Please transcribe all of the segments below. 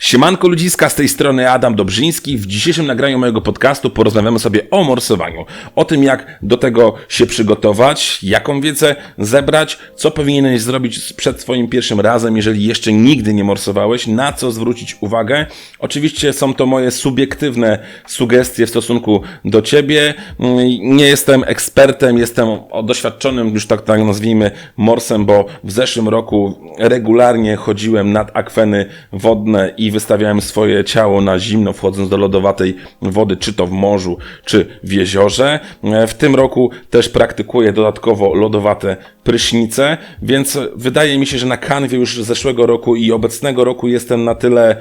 Siemanko ludziska, z tej strony Adam Dobrzyński. W dzisiejszym nagraniu mojego podcastu porozmawiamy sobie o morsowaniu. O tym, jak do tego się przygotować, jaką wiedzę zebrać, co powinieneś zrobić przed swoim pierwszym razem, jeżeli jeszcze nigdy nie morsowałeś, na co zwrócić uwagę. Oczywiście są to moje subiektywne sugestie w stosunku do ciebie. Nie jestem ekspertem, jestem doświadczonym, już tak, tak nazwijmy, morsem, bo w zeszłym roku regularnie chodziłem nad akweny wodne i wystawiałem swoje ciało na zimno, wchodząc do lodowatej wody, czy to w morzu, czy w jeziorze. W tym roku też praktykuję dodatkowo lodowate prysznice, więc wydaje mi się, że na kanwie już zeszłego roku i obecnego roku jestem na tyle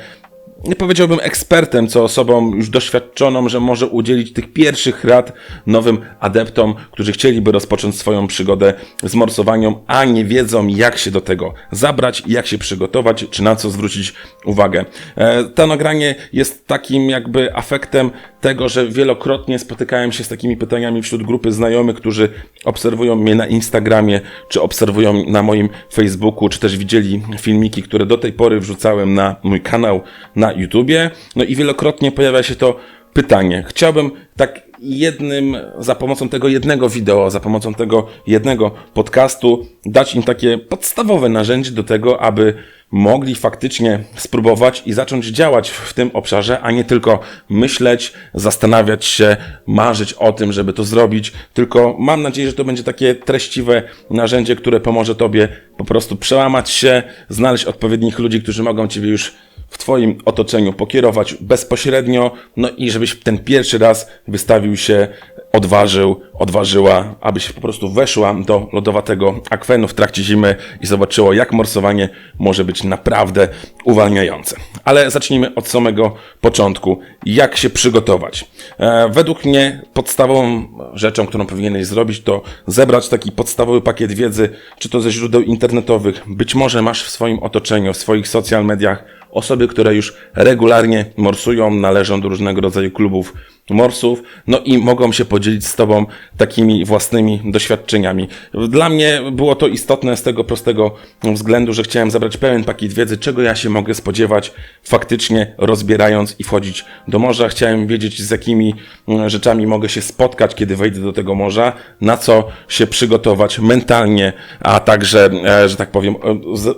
nie powiedziałbym ekspertem, co osobą już doświadczoną, że może udzielić tych pierwszych rad nowym adeptom, którzy chcieliby rozpocząć swoją przygodę z morsowaniem, a nie wiedzą, jak się do tego zabrać, jak się przygotować, czy na co zwrócić uwagę. E, to nagranie jest takim jakby afektem tego, że wielokrotnie spotykałem się z takimi pytaniami wśród grupy znajomych, którzy obserwują mnie na Instagramie, czy obserwują na moim Facebooku, czy też widzieli filmiki, które do tej pory wrzucałem na mój kanał na YouTubie. No i wielokrotnie pojawia się to pytanie. Chciałbym tak jednym, za pomocą tego jednego wideo, za pomocą tego jednego podcastu dać im takie podstawowe narzędzie do tego, aby mogli faktycznie spróbować i zacząć działać w tym obszarze, a nie tylko myśleć, zastanawiać się, marzyć o tym, żeby to zrobić, tylko mam nadzieję, że to będzie takie treściwe narzędzie, które pomoże Tobie po prostu przełamać się, znaleźć odpowiednich ludzi, którzy mogą Ciebie już w Twoim otoczeniu pokierować bezpośrednio, no i żebyś ten pierwszy raz wystawił się, odważył, odważyła, abyś po prostu weszła do lodowatego akwenu w trakcie zimy i zobaczyło, jak morsowanie może być naprawdę uwalniające. Ale zacznijmy od samego początku. Jak się przygotować? E, według mnie podstawową rzeczą, którą powinieneś zrobić, to zebrać taki podstawowy pakiet wiedzy, czy to ze źródeł internetowych. Być może masz w swoim otoczeniu, w swoich social mediach osoby, które już regularnie morsują, należą do różnego rodzaju klubów morsów, no i mogą się podzielić z Tobą takimi własnymi doświadczeniami. Dla mnie było to istotne z tego prostego względu, że chciałem zabrać pełen pakiet wiedzy, czego ja się mogę spodziewać, faktycznie rozbierając i wchodzić do morza. Chciałem wiedzieć, z jakimi mm, rzeczami mogę się spotkać, kiedy wejdę do tego morza, na co się przygotować mentalnie, a także, e, że tak powiem,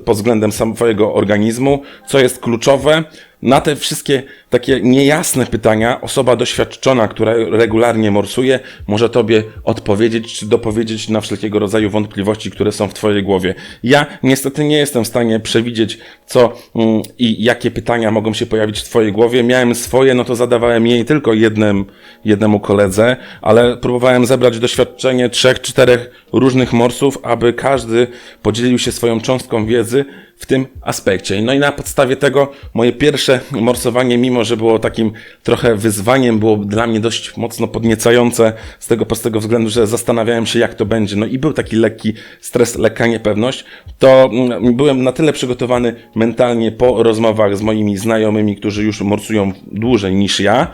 pod względem swojego organizmu, co jest kluczowe, na te wszystkie takie niejasne pytania osoba doświadczona, która regularnie morsuje, może Tobie odpowiedzieć czy dopowiedzieć na wszelkiego rodzaju wątpliwości, które są w Twojej głowie. Ja niestety nie jestem w stanie przewidzieć, co mm, i jakie pytania mogą się pojawić w Twojej głowie. Miałem swoje, no to zadawałem jej tylko jednym, jednemu koledze, ale próbowałem zebrać doświadczenie trzech, czterech różnych morsów, aby każdy podzielił się swoją cząstką wiedzy w tym aspekcie. No i na podstawie tego moje pierwsze morsowanie, mimo że było takim trochę wyzwaniem, było dla mnie dość mocno podniecające z tego prostego względu, że zastanawiałem się jak to będzie. No i był taki lekki stres, lekka niepewność. To mm, byłem na tyle przygotowany mentalnie po rozmowach z moimi znajomymi, którzy już morsują dłużej niż ja,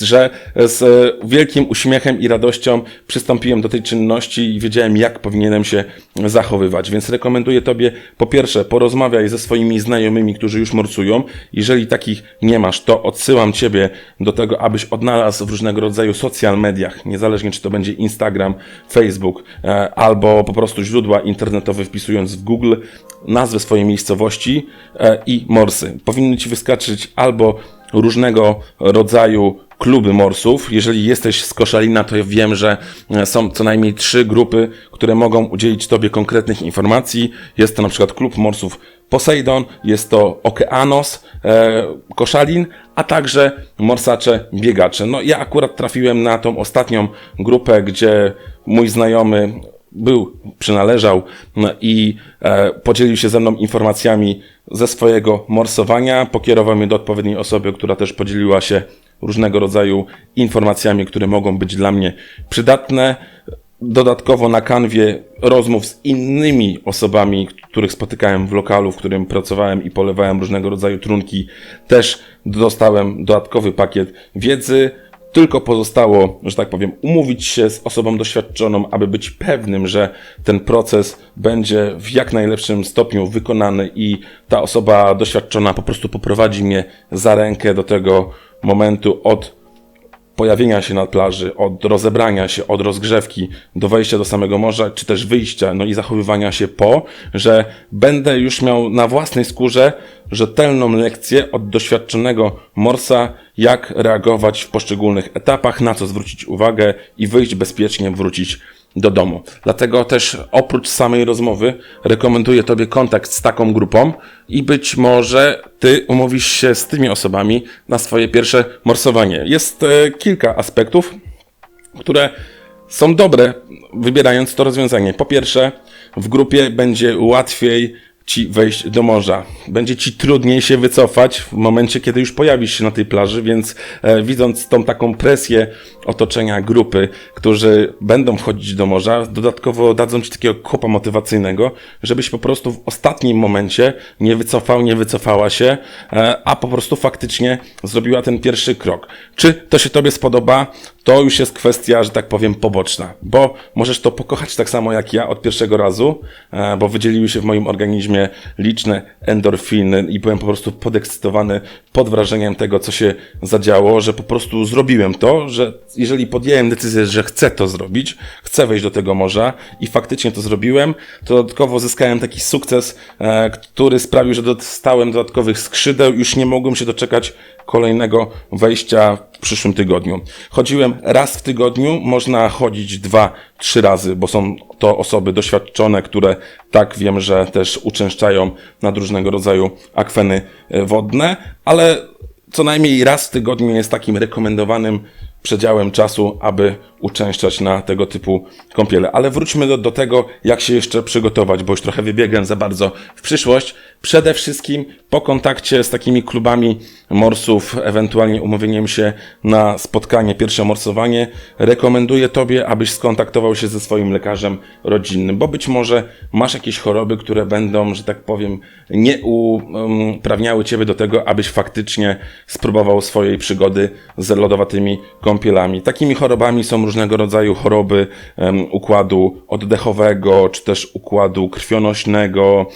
że z wielkim uśmiechem i radością przystąpiłem do tej czynności i wiedziałem jak powinienem się zachowywać. Więc rekomenduję Tobie po pierwsze porozmawiać porozmawiaj ze swoimi znajomymi, którzy już morsują. Jeżeli takich nie masz, to odsyłam Ciebie do tego, abyś odnalazł w różnego rodzaju social mediach, niezależnie czy to będzie Instagram, Facebook, e, albo po prostu źródła internetowe wpisując w Google nazwę swojej miejscowości e, i morsy. Powinny Ci wyskoczyć albo różnego rodzaju kluby morsów. Jeżeli jesteś z Koszalina, to wiem, że e, są co najmniej trzy grupy, które mogą udzielić Tobie konkretnych informacji. Jest to na przykład klub morsów Poseidon, jest to Okeanos, e, Koszalin, a także morsacze biegacze. No ja akurat trafiłem na tą ostatnią grupę, gdzie mój znajomy był, przynależał no i e, podzielił się ze mną informacjami ze swojego morsowania, pokierował mnie do odpowiedniej osoby, która też podzieliła się różnego rodzaju informacjami, które mogą być dla mnie przydatne. Dodatkowo na kanwie rozmów z innymi osobami, których spotykałem w lokalu, w którym pracowałem i polewałem różnego rodzaju trunki, też dostałem dodatkowy pakiet wiedzy Tylko pozostało, że tak powiem, umówić się z osobą doświadczoną, aby być pewnym, że ten proces będzie w jak najlepszym stopniu wykonany i ta osoba doświadczona po prostu poprowadzi mnie za rękę do tego momentu od pojawienia się na plaży, od rozebrania się, od rozgrzewki do wejścia do samego morza, czy też wyjścia, no i zachowywania się po, że będę już miał na własnej skórze rzetelną lekcję od doświadczonego morsa, jak reagować w poszczególnych etapach, na co zwrócić uwagę i wyjść bezpiecznie, wrócić do domu. Dlatego też oprócz samej rozmowy rekomenduję Tobie kontakt z taką grupą i być może Ty umówisz się z tymi osobami na swoje pierwsze morsowanie. Jest e, kilka aspektów, które są dobre, wybierając to rozwiązanie. Po pierwsze, w grupie będzie łatwiej ci wejść do morza. Będzie ci trudniej się wycofać w momencie, kiedy już pojawisz się na tej plaży, więc e, widząc tą taką presję otoczenia grupy, którzy będą wchodzić do morza, dodatkowo dadzą ci takiego kopa motywacyjnego, żebyś po prostu w ostatnim momencie nie wycofał, nie wycofała się, e, a po prostu faktycznie zrobiła ten pierwszy krok. Czy to się tobie spodoba? To już jest kwestia, że tak powiem, poboczna, bo możesz to pokochać tak samo jak ja od pierwszego razu, e, bo wydzieliły się w moim organizmie liczne endorfiny i byłem po prostu podekscytowany pod wrażeniem tego, co się zadziało, że po prostu zrobiłem to, że jeżeli podjąłem decyzję, że chcę to zrobić, chcę wejść do tego morza i faktycznie to zrobiłem, to dodatkowo zyskałem taki sukces, e, który sprawił, że dostałem dodatkowych skrzydeł, już nie mogłem się doczekać kolejnego wejścia w przyszłym tygodniu. Chodziłem raz w tygodniu, można chodzić dwa, trzy razy, bo są to osoby doświadczone, które tak wiem, że też uczęszczają na różnego rodzaju akweny wodne, ale co najmniej raz w tygodniu jest takim rekomendowanym przedziałem czasu, aby uczęszczać na tego typu kąpiele. Ale wróćmy do, do tego, jak się jeszcze przygotować, bo już trochę wybiegłem za bardzo w przyszłość. Przede wszystkim po kontakcie z takimi klubami morsów, ewentualnie umówieniem się na spotkanie, pierwsze morsowanie, rekomenduję Tobie, abyś skontaktował się ze swoim lekarzem rodzinnym, bo być może masz jakieś choroby, które będą, że tak powiem, nie uprawniały Ciebie do tego, abyś faktycznie spróbował swojej przygody z lodowatymi kąpielami. Takimi chorobami są różnego rodzaju choroby um, układu oddechowego, czy też układu krwionośnego,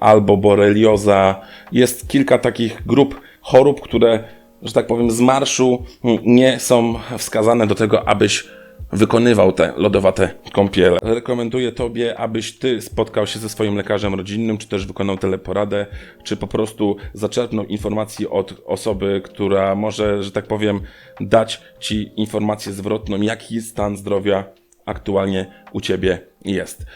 albo borelioza. Jest kilka takich grup chorób, które, że tak powiem, z marszu um, nie są wskazane do tego, abyś wykonywał te lodowate kąpiele. Rekomenduję Tobie, abyś Ty spotkał się ze swoim lekarzem rodzinnym, czy też wykonał teleporadę, czy po prostu zaczerpnął informacji od osoby, która może, że tak powiem, dać Ci informację zwrotną, jaki jest stan zdrowia aktualnie u Ciebie jest.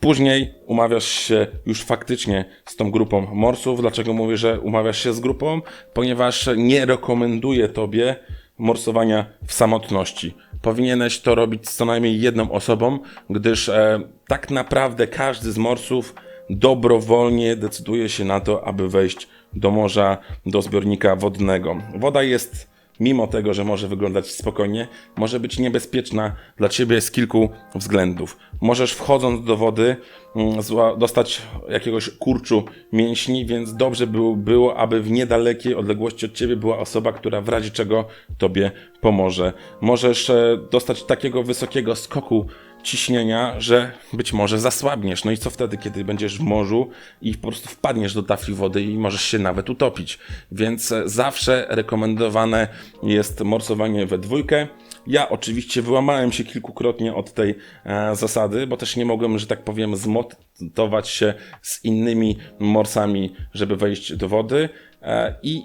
Później umawiasz się już faktycznie z tą grupą morsów. Dlaczego mówię, że umawiasz się z grupą? Ponieważ nie rekomenduję Tobie morsowania w samotności. Powinieneś to robić z co najmniej jedną osobą, gdyż e, tak naprawdę każdy z morsów dobrowolnie decyduje się na to, aby wejść do morza, do zbiornika wodnego. Woda jest mimo tego, że może wyglądać spokojnie, może być niebezpieczna dla ciebie z kilku względów. Możesz wchodząc do wody mm, dostać jakiegoś kurczu mięśni, więc dobrze by było, aby w niedalekiej odległości od ciebie była osoba, która w razie czego tobie pomoże. Możesz e, dostać takiego wysokiego skoku ciśnienia, że być może zasłabniesz. No i co wtedy, kiedy będziesz w morzu i po prostu wpadniesz do tafli wody i możesz się nawet utopić. Więc e, zawsze rekomendowane jest morsowanie we dwójkę. Ja oczywiście wyłamałem się kilkukrotnie od tej e, zasady, bo też nie mogłem, że tak powiem, zmotować się z innymi morsami, żeby wejść do wody. E, I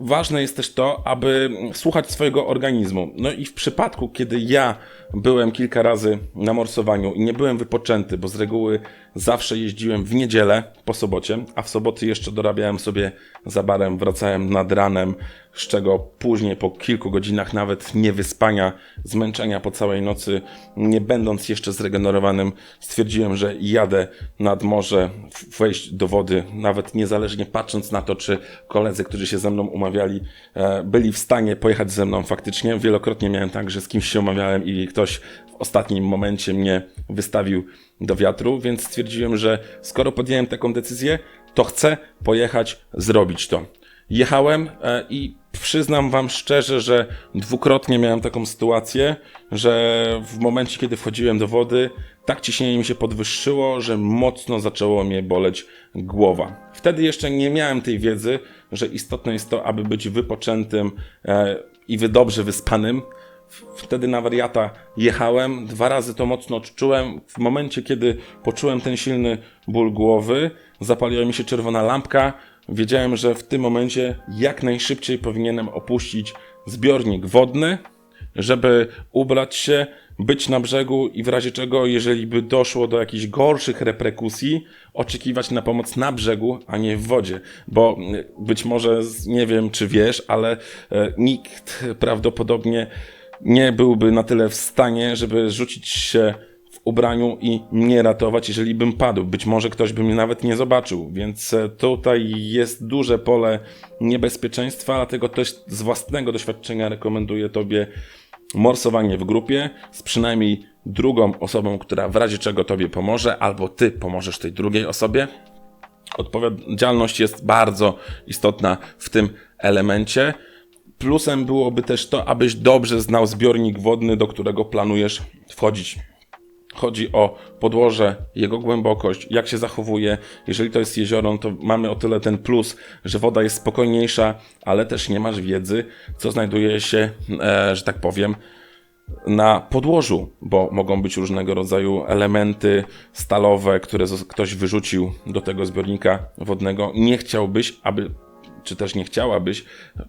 ważne jest też to, aby słuchać swojego organizmu. No i w przypadku, kiedy ja byłem kilka razy na morsowaniu i nie byłem wypoczęty, bo z reguły zawsze jeździłem w niedzielę po sobocie, a w soboty jeszcze dorabiałem sobie za barem, wracałem nad ranem, z czego później po kilku godzinach nawet niewyspania, zmęczenia po całej nocy, nie będąc jeszcze zregenerowanym, stwierdziłem, że jadę nad morze, wejść do wody, nawet niezależnie patrząc na to, czy koledzy, którzy się ze mną umawiali, e, byli w stanie pojechać ze mną faktycznie. Wielokrotnie miałem tak, że z kimś się umawiałem i ktoś w ostatnim momencie mnie wystawił do wiatru, więc stwierdziłem, że skoro podjąłem taką decyzję, to chcę pojechać, zrobić to. Jechałem e, i Przyznam Wam szczerze, że dwukrotnie miałem taką sytuację, że w momencie, kiedy wchodziłem do wody, tak ciśnienie mi się podwyższyło, że mocno zaczęło mnie boleć głowa. Wtedy jeszcze nie miałem tej wiedzy, że istotne jest to, aby być wypoczętym e, i dobrze wyspanym. Wtedy na wariata jechałem, dwa razy to mocno odczułem. W momencie, kiedy poczułem ten silny ból głowy, zapaliła mi się czerwona lampka. Wiedziałem, że w tym momencie jak najszybciej powinienem opuścić zbiornik wodny, żeby ubrać się, być na brzegu i w razie czego, jeżeli by doszło do jakichś gorszych reperkusji, oczekiwać na pomoc na brzegu, a nie w wodzie. Bo być może, nie wiem czy wiesz, ale e, nikt prawdopodobnie nie byłby na tyle w stanie, żeby rzucić się w ubraniu i mnie ratować, jeżeli bym padł. Być może ktoś by mnie nawet nie zobaczył, więc e, tutaj jest duże pole niebezpieczeństwa, dlatego też z własnego doświadczenia rekomenduję Tobie morsowanie w grupie z przynajmniej drugą osobą, która w razie czego Tobie pomoże, albo Ty pomożesz tej drugiej osobie. Odpowiedzialność jest bardzo istotna w tym elemencie. Plusem byłoby też to, abyś dobrze znał zbiornik wodny, do którego planujesz wchodzić. Chodzi o podłoże, jego głębokość, jak się zachowuje. Jeżeli to jest jezioro, to mamy o tyle ten plus, że woda jest spokojniejsza, ale też nie masz wiedzy, co znajduje się, e, że tak powiem, na podłożu, bo mogą być różnego rodzaju elementy stalowe, które ktoś wyrzucił do tego zbiornika wodnego. Nie chciałbyś, aby czy też nie chciałabyś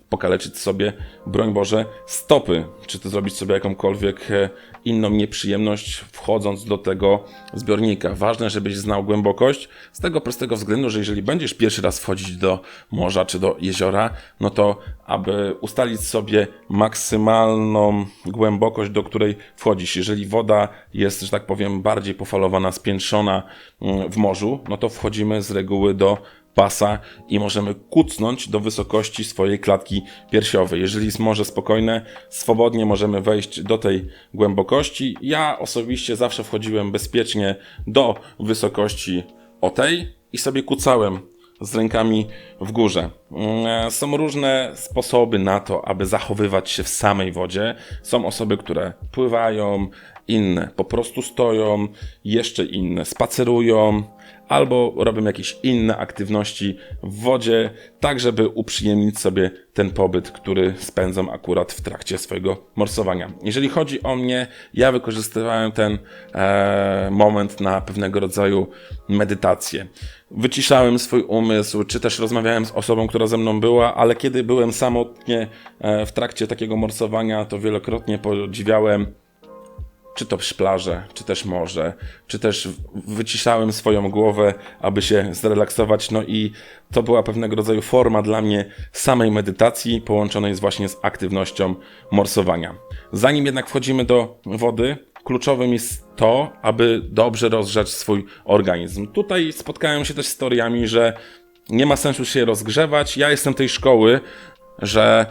pokaleczyć sobie, broń Boże, stopy, czy to zrobić sobie jakąkolwiek e, inną nieprzyjemność wchodząc do tego zbiornika. Ważne, żebyś znał głębokość, z tego prostego względu, że jeżeli będziesz pierwszy raz wchodzić do morza czy do jeziora, no to aby ustalić sobie maksymalną głębokość, do której wchodzisz. Jeżeli woda jest, że tak powiem, bardziej pofalowana, spiętrzona mm, w morzu, no to wchodzimy z reguły do pasa i możemy kucnąć do wysokości swojej klatki piersiowej. Jeżeli jest morze spokojne, swobodnie możemy wejść do tej głębokości. Ja osobiście zawsze wchodziłem bezpiecznie do wysokości o tej i sobie kucałem z rękami w górze. Mm, są różne sposoby na to, aby zachowywać się w samej wodzie. Są osoby, które pływają, inne po prostu stoją, jeszcze inne spacerują, albo robią jakieś inne aktywności w wodzie, tak żeby uprzyjemnić sobie ten pobyt, który spędzą akurat w trakcie swojego morsowania. Jeżeli chodzi o mnie, ja wykorzystywałem ten e, moment na pewnego rodzaju medytację. Wyciszałem swój umysł, czy też rozmawiałem z osobą, która ze mną była, ale kiedy byłem samotnie e, w trakcie takiego morsowania, to wielokrotnie podziwiałem czy to plażę, czy też morze, czy też wyciszałem swoją głowę, aby się zrelaksować. No i to była pewnego rodzaju forma dla mnie samej medytacji, połączonej z właśnie z aktywnością morsowania. Zanim jednak wchodzimy do wody, kluczowym jest to, aby dobrze rozgrzać swój organizm. Tutaj spotkałem się też z historiami, że nie ma sensu się rozgrzewać. Ja jestem tej szkoły, że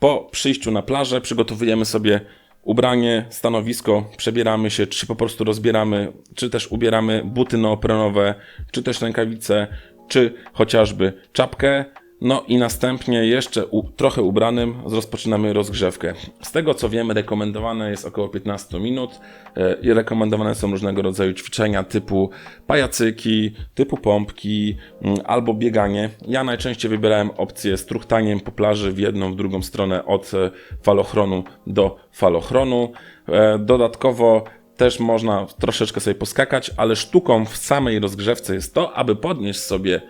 po przyjściu na plażę przygotowujemy sobie ubranie, stanowisko, przebieramy się, czy po prostu rozbieramy, czy też ubieramy buty neoprenowe, czy też rękawice, czy chociażby czapkę, no i następnie jeszcze u, trochę ubranym rozpoczynamy rozgrzewkę. Z tego co wiem, rekomendowane jest około 15 minut e, i rekomendowane są różnego rodzaju ćwiczenia typu pajacyki, typu pompki mm, albo bieganie. Ja najczęściej wybierałem opcję z truchtaniem po plaży w jedną, w drugą stronę od e, falochronu do falochronu. E, dodatkowo też można troszeczkę sobie poskakać, ale sztuką w samej rozgrzewce jest to, aby podnieść sobie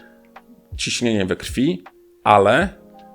ciśnienie we krwi, ale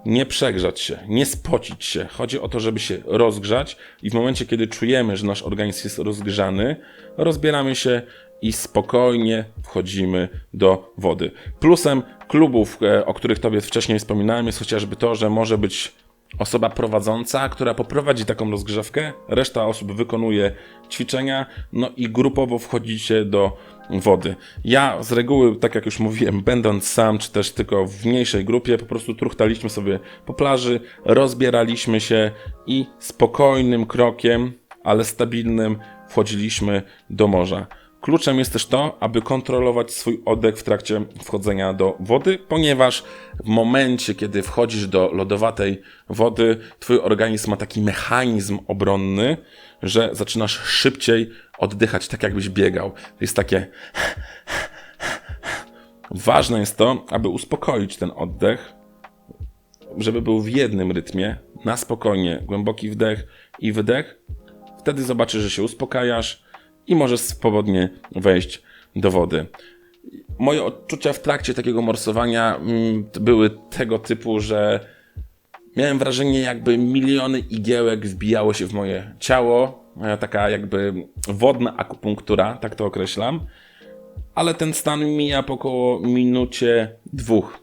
nie przegrzać się, nie spocić się. Chodzi o to, żeby się rozgrzać i w momencie, kiedy czujemy, że nasz organizm jest rozgrzany, rozbieramy się i spokojnie wchodzimy do wody. Plusem klubów, e, o których Tobie wcześniej wspominałem, jest chociażby to, że może być osoba prowadząca, która poprowadzi taką rozgrzewkę, reszta osób wykonuje ćwiczenia, no i grupowo wchodzicie do wody. Ja z reguły, tak jak już mówiłem, będąc sam, czy też tylko w mniejszej grupie, po prostu truchtaliśmy sobie po plaży, rozbieraliśmy się i spokojnym krokiem, ale stabilnym wchodziliśmy do morza. Kluczem jest też to, aby kontrolować swój oddech w trakcie wchodzenia do wody, ponieważ w momencie, kiedy wchodzisz do lodowatej wody, twój organizm ma taki mechanizm obronny, że zaczynasz szybciej oddychać, tak jakbyś biegał. To jest takie. Ważne jest to, aby uspokoić ten oddech, żeby był w jednym rytmie, na spokojnie, głęboki wdech i wydech. Wtedy zobaczysz, że się uspokajasz i możesz swobodnie wejść do wody. Moje odczucia w trakcie takiego morsowania mm, były tego typu, że miałem wrażenie, jakby miliony igiełek wbijało się w moje ciało. Taka jakby wodna akupunktura, tak to określam. Ale ten stan mija po około minucie, dwóch.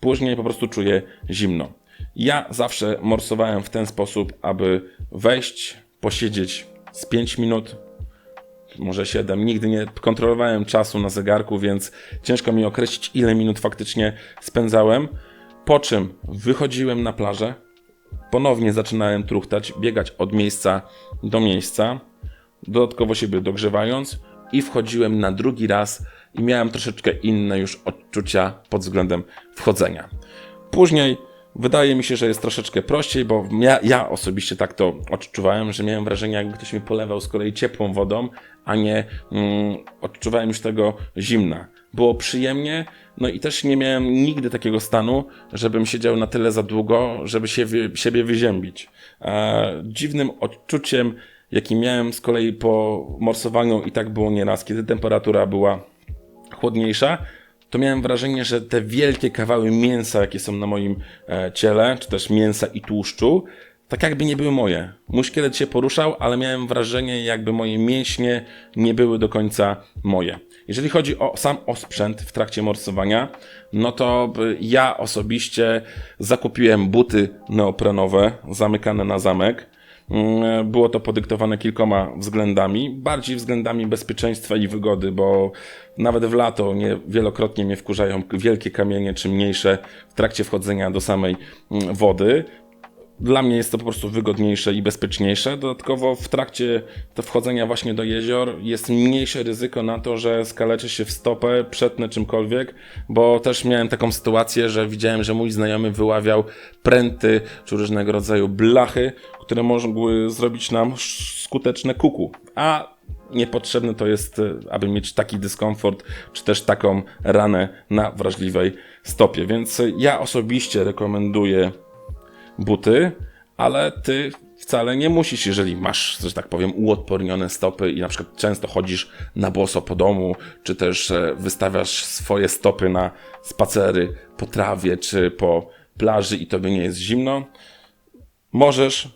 Później po prostu czuję zimno. Ja zawsze morsowałem w ten sposób, aby wejść, posiedzieć z 5 minut, może 7. Nigdy nie kontrolowałem czasu na zegarku, więc ciężko mi określić, ile minut faktycznie spędzałem. Po czym wychodziłem na plażę, ponownie zaczynałem truchtać, biegać od miejsca do miejsca, dodatkowo siebie dogrzewając i wchodziłem na drugi raz i miałem troszeczkę inne już odczucia pod względem wchodzenia. Później Wydaje mi się, że jest troszeczkę prościej, bo ja, ja, osobiście tak to odczuwałem, że miałem wrażenie, jakby ktoś mi polewał z kolei ciepłą wodą, a nie mm, odczuwałem już tego zimna. Było przyjemnie, no i też nie miałem nigdy takiego stanu, żebym siedział na tyle za długo, żeby się, siebie wyziębić. E, dziwnym odczuciem, jaki miałem z kolei po morsowaniu, i tak było nieraz, kiedy temperatura była chłodniejsza, to miałem wrażenie, że te wielkie kawały mięsa, jakie są na moim e, ciele, czy też mięsa i tłuszczu, tak jakby nie były moje. Mój szkielet się poruszał, ale miałem wrażenie, jakby moje mięśnie nie były do końca moje. Jeżeli chodzi o sam osprzęt w trakcie morsowania, no to ja osobiście zakupiłem buty neoprenowe zamykane na zamek. Mm, było to podyktowane kilkoma względami. Bardziej względami bezpieczeństwa i wygody, bo nawet w lato nie, wielokrotnie mnie wkurzają wielkie kamienie czy mniejsze w trakcie wchodzenia do samej mm, wody. Dla mnie jest to po prostu wygodniejsze i bezpieczniejsze. Dodatkowo w trakcie wchodzenia właśnie do jezior jest mniejsze ryzyko na to, że skaleczy się w stopę, przetnę czymkolwiek, bo też miałem taką sytuację, że widziałem, że mój znajomy wyławiał pręty czy różnego rodzaju blachy, które mogły zrobić nam skuteczne kuku. A niepotrzebne to jest, aby mieć taki dyskomfort, czy też taką ranę na wrażliwej stopie. Więc ja osobiście rekomenduję buty, ale ty wcale nie musisz, jeżeli masz, że tak powiem, uodpornione stopy i na przykład często chodzisz na boso po domu, czy też e, wystawiasz swoje stopy na spacery po trawie, czy po plaży i tobie nie jest zimno, możesz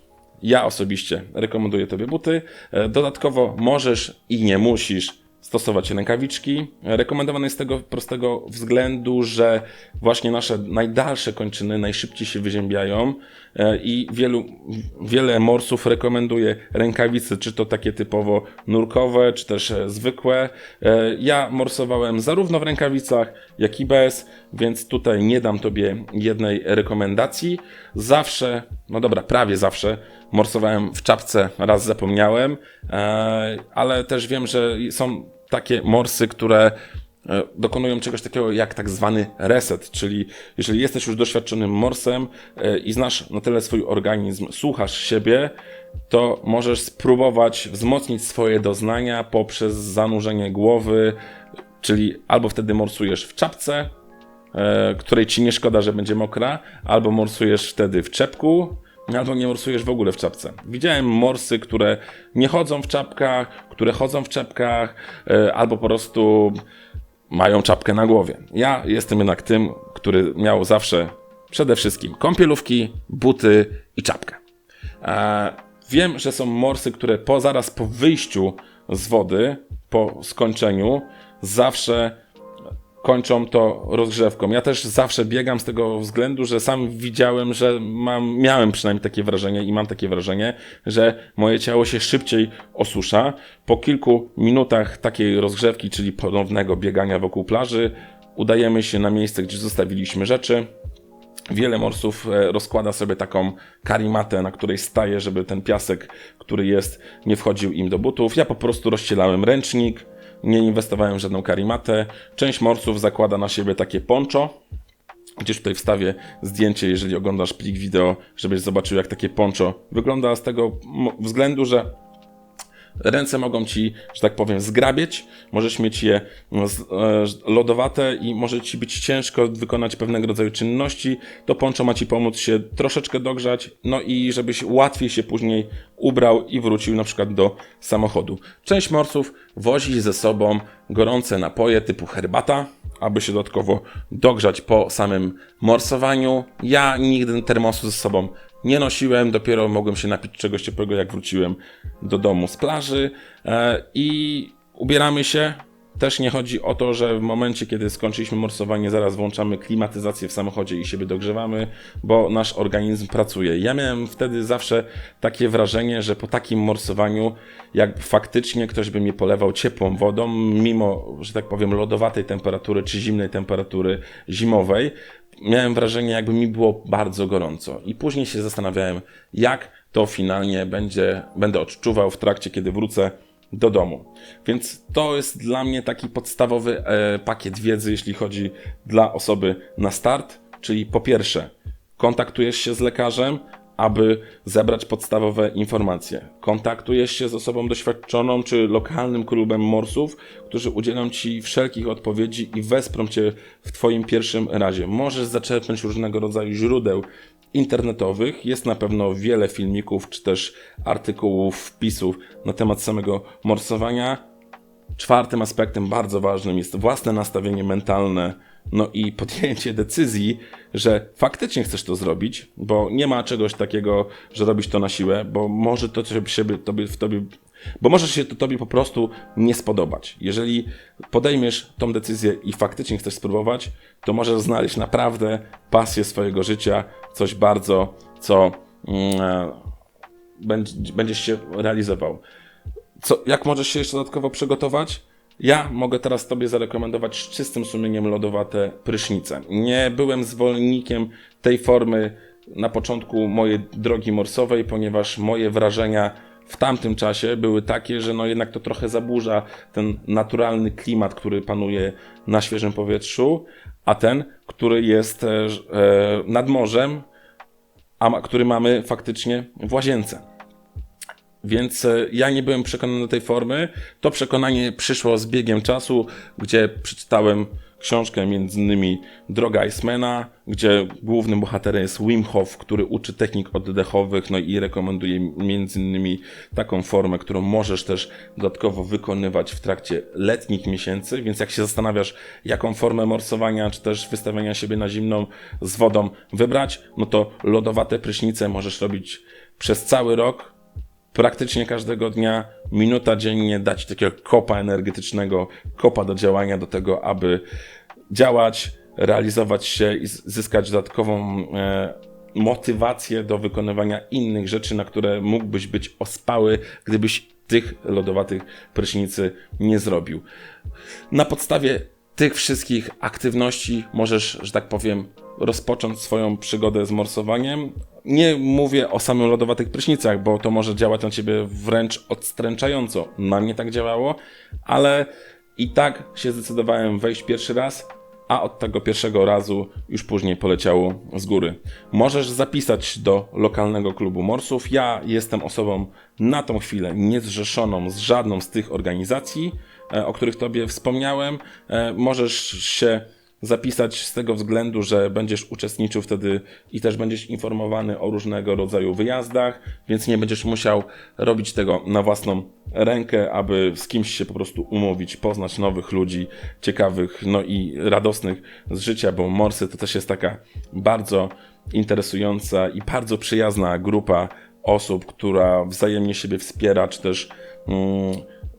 ja osobiście rekomenduję Tobie buty. E, dodatkowo możesz i nie musisz stosować rękawiczki. Rekomendowane jest z tego prostego względu, że właśnie nasze najdalsze kończyny najszybciej się wyziębiają e, i wielu, wiele morsów rekomenduje rękawice, czy to takie typowo nurkowe, czy też e, zwykłe. E, ja morsowałem zarówno w rękawicach, jak i bez, więc tutaj nie dam Tobie jednej rekomendacji. Zawsze, no dobra, prawie zawsze morsowałem w czapce, raz zapomniałem, ale też wiem, że są takie morsy, które e, dokonują czegoś takiego jak tak zwany reset, czyli jeżeli jesteś już doświadczonym morsem e, i znasz na tyle swój organizm, słuchasz siebie, to możesz spróbować wzmocnić swoje doznania poprzez zanurzenie głowy, czyli albo wtedy morsujesz w czapce, e, której ci nie szkoda, że będzie mokra, albo morsujesz wtedy w czepku, albo nie morsujesz w ogóle w czapce. Widziałem morsy, które nie chodzą w czapkach, które chodzą w czapkach, e, albo po prostu mają czapkę na głowie. Ja jestem jednak tym, który miał zawsze przede wszystkim kąpielówki, buty i czapkę. E, wiem, że są morsy, które po, zaraz po wyjściu z wody, po skończeniu, zawsze kończą to rozgrzewką. Ja też zawsze biegam z tego względu, że sam widziałem, że mam, miałem przynajmniej takie wrażenie i mam takie wrażenie, że moje ciało się szybciej osusza. Po kilku minutach takiej rozgrzewki, czyli ponownego biegania wokół plaży, udajemy się na miejsce, gdzie zostawiliśmy rzeczy. Wiele morsów e, rozkłada sobie taką karimatę, na której staje, żeby ten piasek, który jest, nie wchodził im do butów. Ja po prostu rozcielałem ręcznik, nie inwestowałem w żadną karimatę. Część morsów zakłada na siebie takie poncho. Gdzieś tutaj wstawię zdjęcie, jeżeli oglądasz plik wideo, żebyś zobaczył, jak takie poncho wygląda z tego względu, że ręce mogą ci, że tak powiem, zgrabieć, możesz mieć je no, e, lodowate i może ci być ciężko wykonać pewnego rodzaju czynności, to poncho ma ci pomóc się troszeczkę dogrzać, no i żebyś łatwiej się później ubrał i wrócił na przykład do samochodu. Część morsów wozi ze sobą gorące napoje typu herbata, aby się dodatkowo dogrzać po samym morsowaniu. Ja nigdy termosu ze sobą nie nosiłem, dopiero mogłem się napić czegoś ciepłego, jak wróciłem do domu z plaży. E, I ubieramy się. Też nie chodzi o to, że w momencie, kiedy skończyliśmy morsowanie, zaraz włączamy klimatyzację w samochodzie i siebie dogrzewamy, bo nasz organizm pracuje. Ja miałem wtedy zawsze takie wrażenie, że po takim morsowaniu, jak faktycznie ktoś by mnie polewał ciepłą wodą, mimo, że tak powiem, lodowatej temperatury czy zimnej temperatury zimowej, miałem wrażenie, jakby mi było bardzo gorąco. I później się zastanawiałem, jak to finalnie będzie, będę odczuwał w trakcie, kiedy wrócę do domu. Więc to jest dla mnie taki podstawowy e, pakiet wiedzy, jeśli chodzi dla osoby na start. Czyli po pierwsze, kontaktujesz się z lekarzem, aby zebrać podstawowe informacje. Kontaktujesz się z osobą doświadczoną czy lokalnym klubem morsów, którzy udzielą ci wszelkich odpowiedzi i wesprą cię w twoim pierwszym razie. Możesz zaczerpnąć różnego rodzaju źródeł internetowych. Jest na pewno wiele filmików czy też artykułów, wpisów na temat samego morsowania. Czwartym aspektem bardzo ważnym jest własne nastawienie mentalne, no i podjęcie decyzji, że faktycznie chcesz to zrobić, bo nie ma czegoś takiego, że robisz to na siłę, bo może to się tobie, w tobie, bo może się to tobie po prostu nie spodobać. Jeżeli podejmiesz tą decyzję i faktycznie chcesz spróbować, to możesz znaleźć naprawdę pasję swojego życia, coś bardzo, co mm, e, będzie- będziesz się realizował. Co, jak możesz się jeszcze dodatkowo przygotować? Ja mogę teraz Tobie zarekomendować z czystym sumieniem lodowate prysznice. Nie byłem zwolennikiem tej formy na początku mojej drogi morsowej, ponieważ moje wrażenia w tamtym czasie były takie, że no jednak to trochę zaburza ten naturalny klimat, który panuje na świeżym powietrzu, a ten, który jest e, e, nad morzem, a który mamy faktycznie w łazience. Więc e, ja nie byłem przekonany do tej formy. To przekonanie przyszło z biegiem czasu, gdzie przeczytałem książkę między innymi Droga Icemana, gdzie głównym bohaterem jest Wim Hof, który uczy technik oddechowych, no i rekomenduje między innymi taką formę, którą możesz też dodatkowo wykonywać w trakcie letnich miesięcy, więc jak się zastanawiasz, jaką formę morsowania, czy też wystawiania siebie na zimną z wodą wybrać, no to lodowate prysznice możesz robić przez cały rok, praktycznie każdego dnia, minuta dziennie dać takiego kopa energetycznego, kopa do działania, do tego, aby działać, realizować się i zyskać dodatkową e, motywację do wykonywania innych rzeczy, na które mógłbyś być ospały, gdybyś tych lodowatych prysznicy nie zrobił. Na podstawie tych wszystkich aktywności możesz, że tak powiem, rozpocząć swoją przygodę z morsowaniem. Nie mówię o samym lodowatych prysznicach, bo to może działać na ciebie wręcz odstręczająco. Na mnie tak działało, ale i tak się zdecydowałem wejść pierwszy raz, a od tego pierwszego razu już później poleciało z góry. Możesz zapisać do lokalnego klubu morsów. Ja jestem osobą na tą chwilę niezrzeszoną z żadną z tych organizacji, e, o których Tobie wspomniałem. E, Możesz się zapisać z tego względu, że będziesz uczestniczył wtedy i też będziesz informowany o różnego rodzaju wyjazdach, więc nie będziesz musiał robić tego na własną rękę, aby z kimś się po prostu umówić, poznać nowych ludzi, ciekawych, no i radosnych z życia, bo Morsy to też jest taka bardzo interesująca i bardzo przyjazna grupa osób, która wzajemnie siebie wspiera, czy też mm,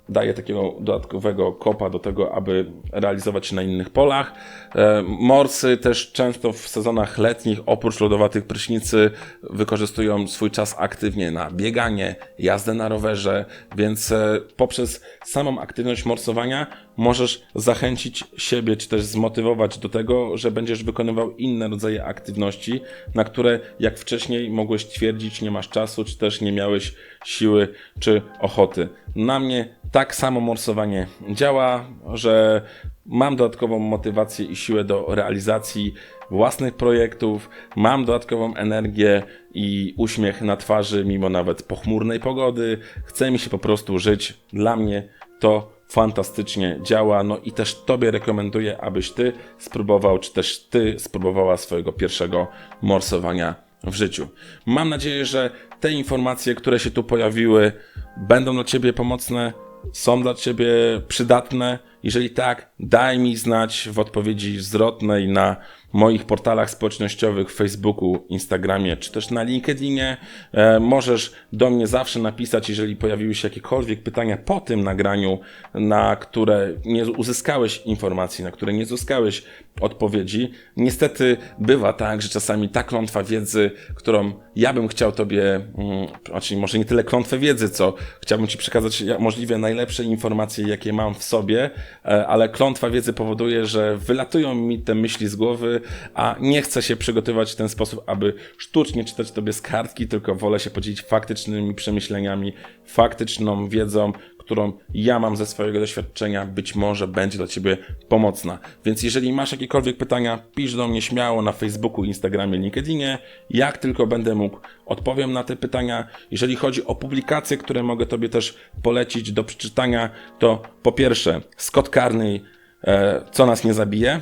daje takiego dodatkowego kopa do tego, aby realizować się na innych polach. E, Morsy też często w sezonach letnich, oprócz lodowatych prysznicy, wykorzystują swój czas aktywnie na bieganie, jazdę na rowerze, więc e, poprzez samą aktywność morsowania możesz zachęcić siebie, czy też zmotywować do tego, że będziesz wykonywał inne rodzaje aktywności, na które jak wcześniej mogłeś twierdzić, nie masz czasu, czy też nie miałeś siły czy ochoty. Na mnie tak samo morsowanie działa, że mam dodatkową motywację i siłę do realizacji własnych projektów, mam dodatkową energię i uśmiech na twarzy, mimo nawet pochmurnej pogody. Chce mi się po prostu żyć. Dla mnie to fantastycznie działa. No i też Tobie rekomenduję, abyś Ty spróbował, czy też Ty spróbowała swojego pierwszego morsowania w życiu. Mam nadzieję, że te informacje, które się tu pojawiły, będą dla Ciebie pomocne, są dla Ciebie przydatne. Jeżeli tak, daj mi znać w odpowiedzi zwrotnej na moich portalach społecznościowych, Facebooku, Instagramie, czy też na LinkedInie. E, możesz do mnie zawsze napisać, jeżeli pojawiły się jakiekolwiek pytania po tym nagraniu, na które nie uzyskałeś informacji, na które nie uzyskałeś odpowiedzi. Niestety bywa tak, że czasami ta klątwa wiedzy, którą ja bym chciał Tobie, mm, znaczy może nie tyle klątwę wiedzy, co chciałbym Ci przekazać możliwie najlepsze informacje, jakie mam w sobie, e, ale klątwa wiedzy powoduje, że wylatują mi te myśli z głowy, a nie chcę się przygotować w ten sposób, aby sztucznie czytać Tobie z kartki, tylko wolę się podzielić faktycznymi przemyśleniami, faktyczną wiedzą, którą ja mam ze swojego doświadczenia, być może będzie dla Ciebie pomocna. Więc jeżeli masz jakiekolwiek pytania, pisz do mnie śmiało na Facebooku, Instagramie, LinkedInie. Jak tylko będę mógł, odpowiem na te pytania. Jeżeli chodzi o publikacje, które mogę Tobie też polecić do przeczytania, to po pierwsze Scott Carney, e, Co nas nie zabije.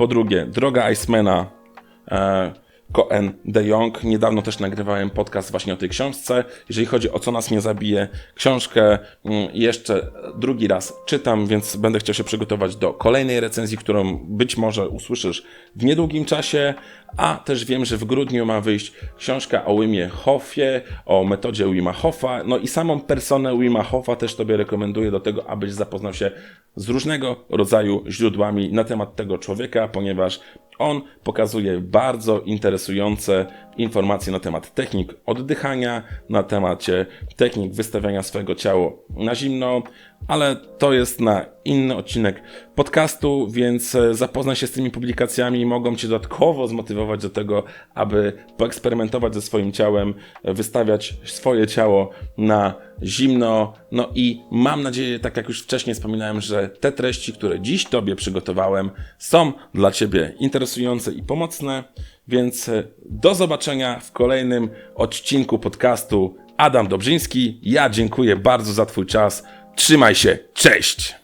Po drugie, Droga Icemana, e, Cohen de Jong. Niedawno też nagrywałem podcast właśnie o tej książce. Jeżeli chodzi o co nas nie zabije, książkę mm, jeszcze drugi raz czytam, więc będę chciał się przygotować do kolejnej recenzji, którą być może usłyszysz w niedługim czasie. A też wiem, że w grudniu ma wyjść książka o Wimie Hoffie, o metodzie Wima Hoffa. No i samą personę Wima Hoffa też Tobie rekomenduję do tego, abyś zapoznał się z różnego rodzaju źródłami na temat tego człowieka, ponieważ on pokazuje bardzo interesujące informacje na temat technik oddychania, na temacie technik wystawiania swojego ciała na zimno, ale to jest na inny odcinek podcastu, więc e, zapoznaj się z tymi publikacjami, mogą Cię dodatkowo zmotywować do tego, aby poeksperymentować ze swoim ciałem, e, wystawiać swoje ciało na zimno. No i mam nadzieję, tak jak już wcześniej wspominałem, że te treści, które dziś Tobie przygotowałem, są dla Ciebie interesujące i pomocne. Więc e, do zobaczenia w kolejnym odcinku podcastu. Adam Dobrzyński, ja dziękuję bardzo za Twój czas. Trzymaj się, cześć!